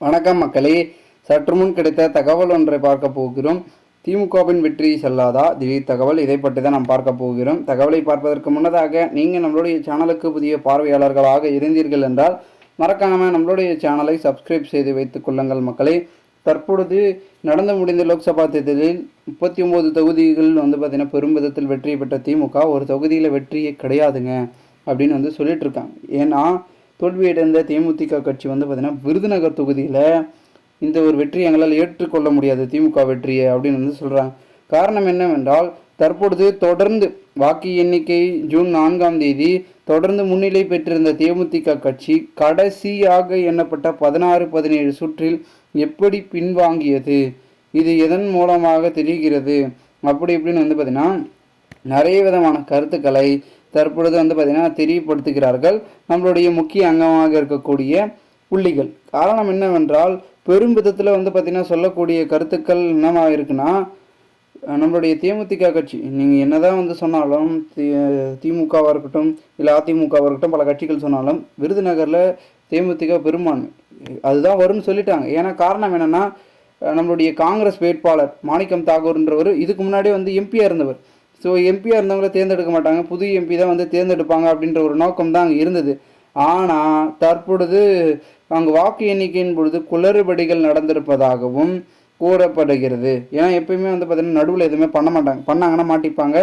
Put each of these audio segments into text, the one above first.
வணக்கம் மக்களே. சற்று முன் கிடைத்த தகவல் ஒன்றை பார்க்க போகிறோம். திமுகவின் வெற்றி செல்லாதா? திடீர் தகவல் இதை பற்றி தான் நாம் பார்க்க போகிறோம். தகவலை பார்ப்பதற்கு முன்னதாக நீங்கள் நம்மளுடைய சேனலுக்கு புதிய பார்வையாளர்களாக இருந்தீர்கள் என்றால் மறக்காமல் நம்மளுடைய சேனலை சப்ஸ்கிரைப் செய்து வைத்துக் கொள்ளுங்கள் மக்களே. தற்பொழுது நடந்து முடிந்த லோக்சபா தேர்தலில் முப்பத்தி ஒம்பது தொகுதிகள் வந்து பார்த்திங்கன்னா பெரும் விதத்தில் வெற்றி பெற்ற திமுக ஒரு தொகுதியில் வெற்றியே கிடையாதுங்க அப்படின்னு வந்து சொல்லிட்டு இருக்காங்க. ஏன்னா தோல்வியடைந்த தேமுதிக கட்சி வந்து பார்த்திங்கன்னா விருதுநகர் தொகுதியில் இந்த ஒரு வெற்றி எங்களால் ஏற்றுக்கொள்ள முடியாது திமுக வெற்றியை அப்படின்னு வந்து சொல்கிறாங்க காரணம் என்னவென்றால் தற்பொழுது தொடர்ந்து வாக்கு எண்ணிக்கை ஜூன் நான்காம் தேதி தொடர்ந்து முன்னிலை பெற்றிருந்த தேமுதிக கட்சி கடைசியாக எண்ணப்பட்ட பதினாறு பதினேழு சுற்றில் எப்படி பின்வாங்கியது? இது எதன் மூலமாக தெரிகிறது? அப்படி இப்படின்னு வந்து பார்த்தீங்கன்னா நிறைய விதமான கருத்துக்களை தற்பொழுது வந்து பார்த்திங்கன்னா தெரியப்படுத்துகிறார்கள். நம்மளுடைய முக்கிய அங்கமாக இருக்கக்கூடிய புள்ளிகள். காரணம் என்னவென்றால் பெரும் விதத்தில் வந்து பார்த்திங்கன்னா சொல்லக்கூடிய கருத்துக்கள் என்னமாக இருக்குன்னா நம்மளுடைய தேமுதிக கட்சி. நீங்கள் என்னதான் வந்து சொன்னாலும் தி திமுகவாக இருக்கட்டும் இல்லை அதிமுகவாக இருக்கட்டும் பல கட்சிகள் சொன்னாலும் விருதுநகரில் தேமுதிக பெரும்பான்மை. அதுதான் வரும்னு சொல்லிட்டாங்க. ஏன்னா காரணம் என்னென்னா நம்மளுடைய காங்கிரஸ் வேட்பாளர் மாணிக்கம் தாகூர்ன்றவர் இதுக்கு முன்னாடி வந்து எம்பியாக இருந்தவர். ஸோ எம்பியாக இருந்தவங்கள தேர்ந்தெடுக்க மாட்டாங்க. புது எம்பி தான் வந்து தேர்ந்தெடுப்பாங்க அப்படின்ற ஒரு நோக்கம் தான் அங்கே இருந்தது. ஆனால் தற்பொழுது அங்கு வாக்கு எண்ணிக்கையின் பொழுது குளறுபடிகள் நடந்திருப்பதாகவும் கூறப்படுகிறது. ஏன்னா எப்பயுமே வந்து பார்த்திங்கன்னா நடுவில் எதுவுமே பண்ண மாட்டாங்க. பண்ணாங்கன்னா மாட்டிப்பாங்க.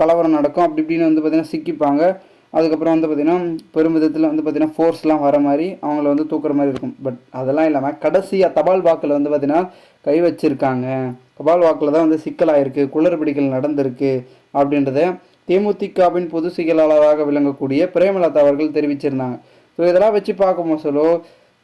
கலவரம் நடக்கும். அப்படி இப்படின்னு வந்து பார்த்திங்கன்னா சிக்கிப்பாங்க. அதுக்கப்புறம் வந்து பார்த்திங்கன்னா பெருமிதத்தில் வந்து பார்த்திங்கன்னா ஃபோர்ஸ்லாம் வர மாதிரி அவங்கள வந்து தூக்குற மாதிரி இருக்கும். பட் அதெல்லாம் இல்லாமல் கடைசியாக தபால் வாக்கில் வந்து பார்த்திங்கன்னா கை வச்சிருக்காங்க. தபால் வாக்கில் தான் வந்து சிக்கலாயிருக்கு குளறுபடிகள் நடந்திருக்கு அப்படின்றத தேமுதிகவின் பொது செயலாளராக விளங்கக்கூடிய பிரேமலதா அவர்கள் தெரிவிச்சிருந்தாங்க. ஸோ இதெல்லாம் வச்சு பார்க்கும் சொல்லோ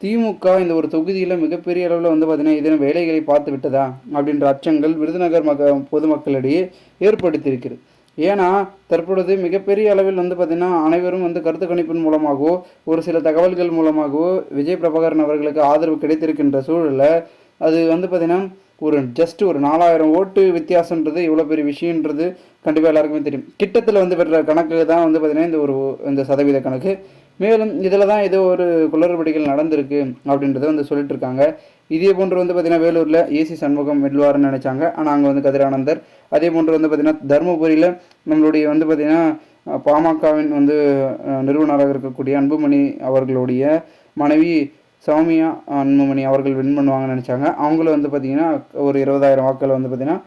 திமுக இந்த ஒரு தொகுதியில் மிகப்பெரிய அளவில் வந்து பார்த்திங்கன்னா இதன் வேலைகளை பார்த்து விட்டதா அப்படின்ற அச்சங்கள் விருதுநகர் மக பொதுமக்களிடையே ஏற்படுத்தியிருக்கிறது ஏன்னா தற்பொழுது மிகப்பெரிய அளவில் வந்து பார்த்திங்கன்னா அனைவரும் வந்து கருத்து கணிப்பின் மூலமாகவோ ஒரு சில தகவல்கள் மூலமாகவோ விஜய் பிரபாகரன் அவர்களுக்கு ஆதரவு கிடைத்திருக்கின்ற சூழலில் அது வந்து பார்த்திங்கன்னா ஒரு ஜஸ்ட் ஒரு நாலாயிரம் ஓட்டு வித்தியாசன்றது இவ்வளோ பெரிய விஷயன்றது கண்டிப்பாக எல்லாருக்குமே தெரியும். கிட்டத்தில் வந்து பெற்ற கணக்கு தான் வந்து பார்த்திங்கன்னா இந்த ஒரு இந்த சதவீத கணக்கு. மேலும் இதில் தான் ஏதோ ஒரு குளறுபடிகள் நடந்திருக்கு அப்படின்றத வந்து சொல்லிட்டு இருக்காங்க. இதே போன்று வந்து பார்த்திங்கன்னா வேலூரில் ஏசி சண்முகம் வெல்வார்னு நினச்சாங்க. ஆனால் அங்கே வந்து கதிரானந்தர். அதே போன்று வந்து பார்த்திங்கன்னா தருமபுரியில் நம்மளுடைய வந்து பார்த்திங்கன்னா பாமகவின் வந்து நிறுவனராக இருக்கக்கூடிய அன்புமணி அவர்களுடைய மனைவி சௌமியா அன்புமணி அவர்கள் வின் பண்ணுவாங்கன்னு நினச்சாங்க. அவங்களும் வந்து பார்த்திங்கன்னா ஒரு இருபதாயிரம் வாக்கள் வந்து பார்த்திங்கன்னா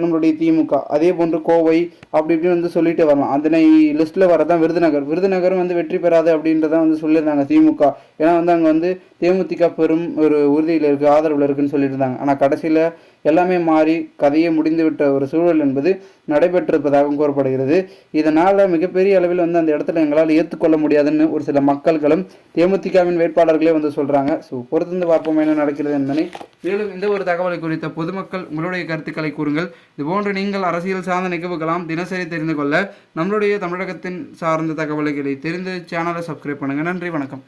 நம்மளுடைய திமுக. அதே போன்று கோவை அப்படி இப்படின்னு வந்து சொல்லிட்டு வரலாம். அதனை லிஸ்ட்டில் வரதான் விருதுநகர். விருதுநகரும் வந்து வெற்றி பெறாது அப்படின்றத வந்து சொல்லியிருந்தாங்க திமுக. ஏன்னா வந்து அங்கே வந்து தேமுதிக பெரும் ஒரு உறுதியில் இருக்குது ஆதரவில் இருக்குன்னு சொல்லிட்டு இருந்தாங்க ஆனால் கடைசியில் எல்லாமே மாறி கதையை முடிந்துவிட்ட ஒரு சூழல் என்பது நடைபெற்றிருப்பதாகவும் கூறப்படுகிறது. இதனால் மிகப்பெரிய அளவில் வந்து அந்த இடத்துல எங்களால் ஏற்றுக்கொள்ள முடியாதுன்னு ஒரு சில மக்கள்களும் தேமுதிகவின் வேட்பாளர்களே வந்து சொல்கிறாங்க ஸோ பொறுத்திருந்து பார்ப்போம் என்ன நடக்கிறது என்பதை. மேலும் இந்த ஒரு தகவலை குறித்த பொதுமக்கள் உங்களுடைய கருத்துக்களை கூறுங்கள். இதுபோன்று நீங்கள் அரசியல் சார்ந்த நிகழ்வுகளாம் தினசரி தெரிந்து கொள்ள நம்மளுடைய தமிழகத்தின் சார்ந்த தகவல்களை தெரிந்து சேனலை சப்ஸ்கிரைப் பண்ணுங்கள் நன்றி வணக்கம்.